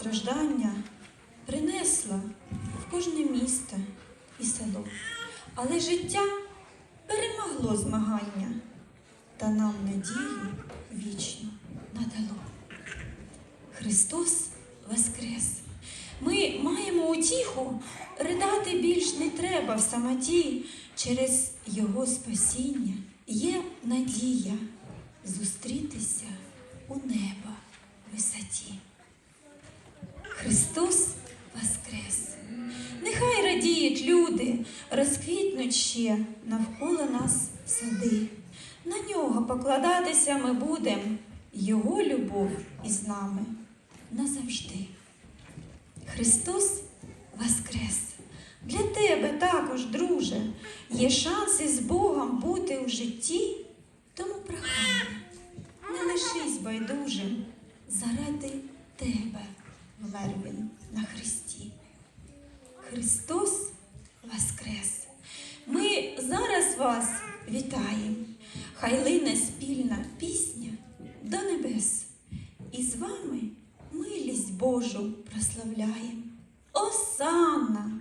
страждання принесла в кожне місто і село. Але життя перемогло змагання та нам надію вічно надало. Христос Воскрес! Ми маємо утіху, ридати більш не треба в самоті. Через Його спасіння є надія зустрітися у неба висоті. Христос Воскрес! Нехай радіють люди, розквітнуть ще навколо нас сади. На нього покладатися ми будем, Його любов із нами назавжди. Христос Воскрес! Для тебе також, друже, є шанси з Богом бути в житті, тому прохання, не лишись байдужим заради тебе вмер на Христі. Христос Воскрес! Ми зараз вас вітаємо. Хай лине спільна пісня до небес. І з вами милість Божу прославляємо. Осанна!